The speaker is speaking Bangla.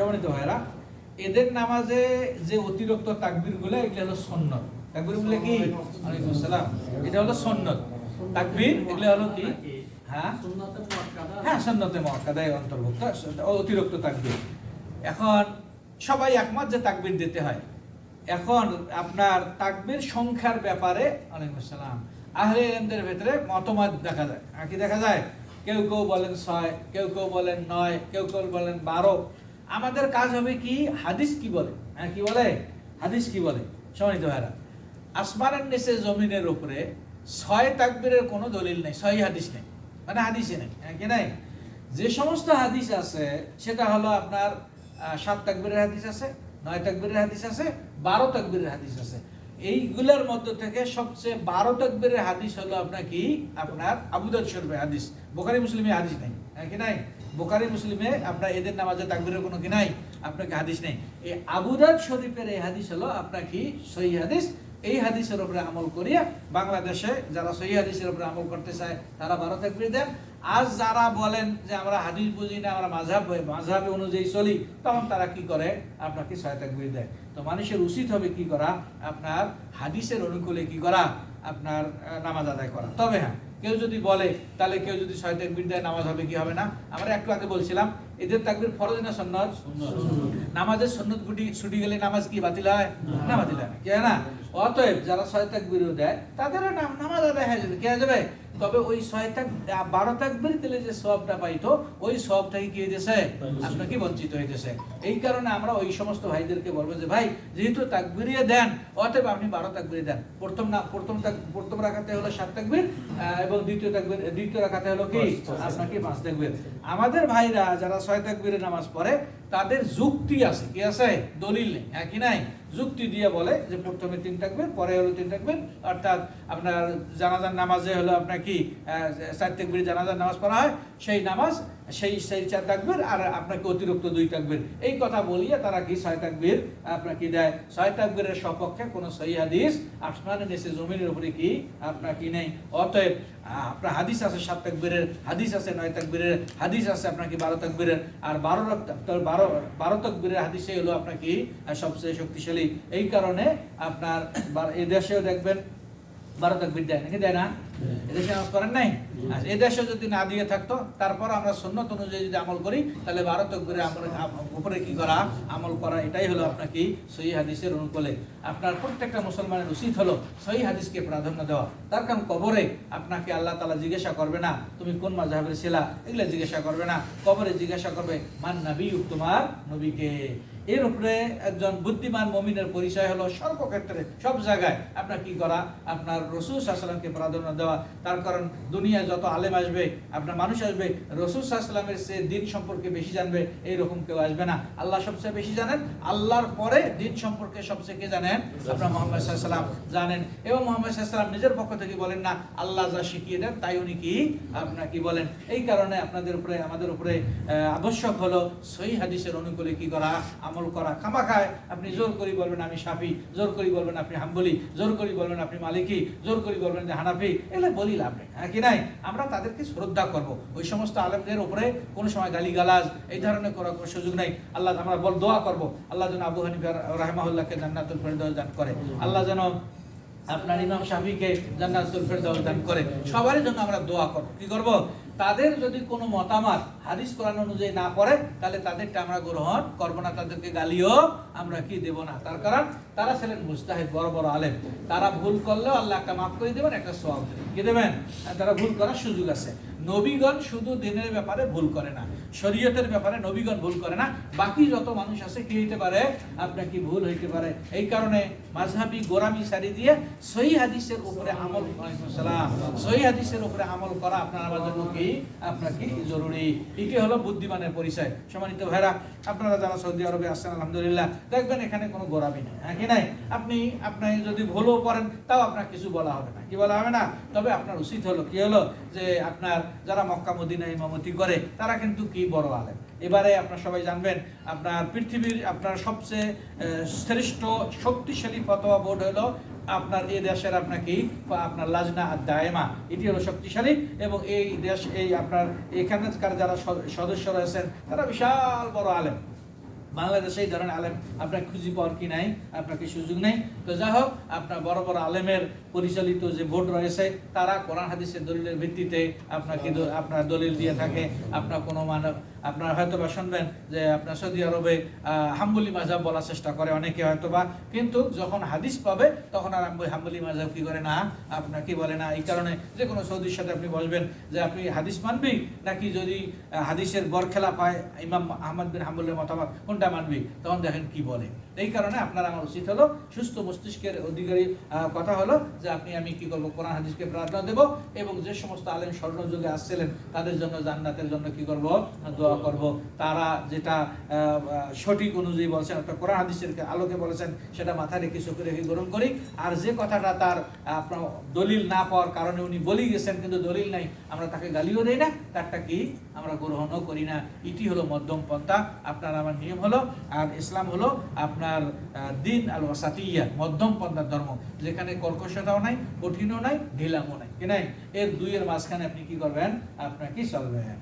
সম্মানিত ভাইরা এদের নামাজে যে অতিরিক্ত তাকবিরগুলো এগুলো হলো সন্ন্যত তাকবিরগুলো কি? এটা হলো সন্ন্যত তাকবির এগুলো হলো কি? হ্যাঁ? হ্যাঁ সন্ন্যতে মহাকাদায় অন্তর্ভুক্ত। অতিরিক্ত তাকবির। এখন সবাই একমত যে তাকবির দিতে হয়। এখন আপনার তাকবির সংখ্যার ব্যাপারে আসসালাম আহলে ভেতরে মতমত দেখা যায়। আর কি দেখা যায়? কেউ কেউ বলেন ছয় কেউ কেউ বলেন নয় কেউ কেউ বলেন বারো। আমাদের কাজ হবে কি? হাদিস কি বলে? হ্যাঁ কি বলে? হাদিস কি বলে? সমানিত ভাইরা আসমানের নিচে জমিনের উপরে ছয় তাকবীরের কোনো দলিল নেই, ছয় হাদিস নেই। মানে হাদিসে নেই হ্যাঁ কি নাই? যে সমস্ত হাদিস আছে, সেটা হলো আপনার সাত তাকবীরের হাদিস আছে, নয় তাকবীরের হাদিস আছে, বারো তাকবীরের হাদিস আছে। এইগুলোর মধ্যে থেকে সবচেয়ে বারো তাকবীরের হাদিস হলো আপনার কি? আপনার আবুদাদ শরীফের হাদিস। বোখারি, মুসলিমে হাদিস নাই হ্যাঁ কি নাই? বোখারি মুসলিমে আপনার এদের নামাজে তাকবীরের কোনো কি নাই? আপনাকে হাদিস নেই। এই আবুদাদ শরীফের এই হাদিস হলো আপনার কি? সহি হাদিস। এই হাদিসের উপরে আমল করিয়া বাংলাদেশে যারা সহি হাদিসের উপরে আমল করতে চায়, তারা বারো তাকবীর দেন। আজ যারা বলেন যে আমরা হাদিস বুঝি না, আমরা মাঝহাব মাঝাব অনুযায়ী চলি, তখন তারা কি করে? আপনাকে ছয় তাকবীর দেয়। তো মানুষের উচিত হবে কি করা? আপনার হাদিসের অনুকূলে কি করা? আপনার নামাজ আদায় করা। তবে হ্যাঁ কেউ যদি বলে তাহলে কেউ যদি ছয় তাকবির দেয় নামাজ হবে কি হবে না? আমরা একটু আগে বলছিলাম এদের তাকবির ফরজ না সন্ন্যত নামাজের সন্ন্যত গুটি ছুটি গেলে নামাজ কি বাতিল হয়? না। বাতিল হয়। না কি না? অতএব যারা ছয় তাকবির দেয় তাদেরও নাম নামাজ আদায় হয়ে যাবে। কে যাবে? তবে ওই ছয় তাক বারো তাকবীর দিলে যে সবটা পাইতো ওই সবটাই কি হইতেছে? আপনাকে বঞ্চিত হইতেছে। এই কারণে আমরা ওই সমস্ত ভাইদেরকে বলব যে ভাই যেহেতু তাকবিরিয়ে দেন অতএব আপনি বারো তাকবির দেন। প্রথম না প্রথম তাক- প্রথম রাখাতে হলো সাত তাকবির আহ, এবং দ্বিতীয় তাকবির দ্বিতীয় রাখাতে হলো কি? আপনাকে পাঁচ তাকবির। আমাদের ভাইরা যারা ছয় তাকবীরের নামাজ পড়ে তাদের যুক্তি আছে। কি আছে? দলিল নেই। হ্যাঁ কি নাই? যুক্তি দিয়ে বলে যে, প্রথমে তিন থাকবেন, পরে হলো তিন থাকবেন। অর্থাৎ আপনার জানাজার নামাজে হলো আপনার কি চার তাকবীর জানাজার নামাজ পড়া হয়, সেই নামাজ, সেই সেই চার তাকবীর আর আপনাকে অতিরিক্ত দুই তাকবীর। এই কথা বলিয়ে তারা কি ছয় তাকবীর, আপনার কি দেয়? ছয় তাকবীরের সপক্ষে কোনো সহি হাদিস আসমানের নিচে জমিনের উপরে কি আপনার কি নেই? অতএব আপনার হাদিস আছে সাত তাকবীরের, হাদিস আছে নয় তাকবীরের, হাদিস আছে আপনার কি বারো তাকবীরের। আর বারো তো বারো বারো হাদিসে হলো আপনাকে সবচেয়ে শক্তিশালী। এই কারণে আপনার এদেশেও দেখবেন বারো তকবীর দেয় নাকি? দেয় না? এদেশে নামাজ নাই? আচ্ছা এদেশে যদি না দিয়ে থাকতো, তারপর আমরা সুন্নত অনুযায়ী যদি আমল করি, তাহলে তকবীরে আমল উপরে কি করা? আমল করা, এটাই হলো আপনার কি সহি হাদিসের অনুকূলে। আপনার প্রত্যেকটা মুসলমানের উচিত হলো সহি হাদিসকে প্রাধান্য দেওয়া। তার কারণ কবরে আপনাকে আল্লাহ তালা জিজ্ঞাসা করবে না, তুমি কোন মাঝহাবের ছিলা? এগুলো জিজ্ঞাসা করবে না। কবরে জিজ্ঞাসা করবে, মান নবী তোমার নবীকে? এর উপরে একজন বুদ্ধিমান মমিনের পরিচয় হলো সর্বক্ষেত্রে সব জায়গায় আপনার কি করা? আপনার রসুল সাহসালামকে প্রাধান্য দেওয়া। তার কারণ দুনিয়ায় যত আলেম আসবে, আপনার মানুষ আসবে, রসুল সাহসালামের সে দিন সম্পর্কে বেশি জানবে এইরকম কেউ আসবে না। আল্লাহ সবচেয়ে বেশি জানেন, আল্লাহর পরে দিন সম্পর্কে সবচেয়ে কে জানেন? আপনার মোহাম্মদ সাহসালাম জানেন। এবং মোহাম্মদ সাহসালাম নিজের পক্ষ থেকে বলেন, না, আল্লাহ যা শিখিয়ে দেন, তাই উনি কি আপনার কি বলেন? এই কারণে আপনাদের উপরে, আমাদের উপরে আবশ্যক হলো সহি হাদিসের অনুকূলে কি করা? আমল করা। খামাখায় আপনি জোর করি বলবেন আমি সাফি, জোর করি বলবেন আপনি হাম্বলি, জোর করি বলবেন আপনি মালিকি, জোর করি বলবেন যে হানাফি এগুলো বলি লাভ নেই হ্যাঁ কি নাই? আমরা তাদেরকে শ্রদ্ধা করব। ওই সমস্ত আলেমদের উপরে কোনো সময় গালিগালাজ, এই ধরনের করার কোনো সুযোগ নেই। আল্লাহ আমরা বল দোয়া করব। আল্লাহ যেন আবু হানিফা রাহমাহুল্লাহকে জান্নাতুল ফেরদৌস দান করে। আল্লাহ যেন আপনার ইমাম শাফিকে জান্নাতুল ফেরদাউস দান করে সবার জন্য আমরা দোয়া করব। কি করব? তাদের যদি কোনো মতামত হাদিস কোরআন অনুযায়ী না পড়ে, তাহলে তাদেরটা আমরা গ্রহণ করব না, তাদেরকে গালিও আমরা কি দেব না। তার কারণ তারা ছিলেন মুস্তাহিদ, বড় বড় আলেম। তারা ভুল করলেও আল্লাহ একটা মাফ করে দেবেন, একটা সব কি দেবেন? তারা ভুল করার সুযোগ আছে। নবীগণ শুধু দিনের ব্যাপারে ভুল করে না, শরীয়তের ব্যাপারে নবীগণ ভুল করে না, বাকি যত মানুষ আছে কি হইতে পারে? আপনার কি ভুল হইতে পারে? এই কারণে মাঝহাবি গোরামি সারি দিয়ে সহি হাদিসের উপরে আমল সহি হাদিসের উপরে আমল করা আপনার আমার জন্য কি? আপনার কি জরুরি? এটি হলো বুদ্ধিমানের পরিচয়। সম্মানিত ভাইরা, আপনারা যারা সৌদি আরবে আসছেন আলহামদুলিল্লাহ, দেখবেন এখানে কোনো গোরামি নেই হ্যাঁ কি নাই? আপনি আপনি যদি ভুলও করেন, তাও আপনার কিছু বলা হবে না। কি বলা হবে না? তবে আপনার উচিত হলো, কি হলো? যে আপনার যারা মক্কা মদিনা ইমামতি করে, তারা কিন্তু কি বড় আলেম? এবারে আপনার সবাই জানবেন, আপনার পৃথিবীর, আপনার সবচেয়ে শ্রেষ্ঠ শক্তিশালী ফতোয়া বোর্ড হলো আপনার এই দেশের আপনার কি আপনার লাজনা আর দায়মা। এটি হলো শক্তিশালী এবং এই দেশ, এই আপনার এখানকার যারা সদস্য রয়েছেন, তারা বিশাল বড় আলেম। বাংলাদেশে এই ধরনের আলেম আপনার খুঁজি পাওয়ার কি নাই, আপনাকে সুযোগ নেই। তো যা হোক, আপনার বড় বড় আলেমের পরিচালিত যে ভোট রয়েছে, তারা কোরআন, হাদিসের দলিলের ভিত্তিতে আপনাকে আপনার দলিল দিয়ে থাকে। আপনার কোনো মানব আপনার হয়তো বা শুনবেন যে আপনার সৌদি আরবে হাম্বলি মাজাব বলার চেষ্টা করে অনেকে হয়তো বা কিন্তু যখন হাদিস পাবে, তখন আর হাম্বলি- মাজাব কি করে না? আপনার কি বলে না? এই কারণে যে কোনো সৌদির সাথে আপনি বসবেন যে আপনি হাদিস মানবি নাকি যদি হাদিসের বরখেলাপ হয়, ইমাম আহমদ বিন হাম্বলের মতামত, কোনটা মানবি? তখন দেখেন কি বলে। এই কারণে আপনার আমার উচিত হলো, সুস্থ মস্তিষ্কের অধিকারী কথা হলো যে আপনি আমি কি করব? কোরআন, হাদিসকে প্রার্থনা দেব এবং যে সমস্ত আলেম স্বর্ণযুগে আসছিলেন, তাদের জন্য জান্নাতের জন্য কি করব? দোয়া করব। তারা যেটা সঠিক অনুযায়ী বলছেন, অর্থাৎ কোরআন হাদিসের আলোকে বলেছেন, সেটা মাথায় রেখে চোখে রেখে গ্রহণ করি। আর যে কথাটা তার আপনার দলিল না পাওয়ার কারণে উনি বলেই গেছেন, কিন্তু দলিল নাই, আমরা তাকে গালিও দেই না। তারটা কি? আমরা গ্রহণও করি না। এটি হলো মধ্যম পন্থা। আপনার আমার নিয়ম হলো, আর ইসলাম হলো আপনার দিন আল ওয়াসাতিয়া মধ্যম পন্থার ধর্ম। যেখানে কর্কশতাও নাই, কঠিনও নাই, ঢিলামও নাই। কি নাই? এর দুইয়ের মাঝখানে আপনি কি করবেন? আপনার কি চলবেন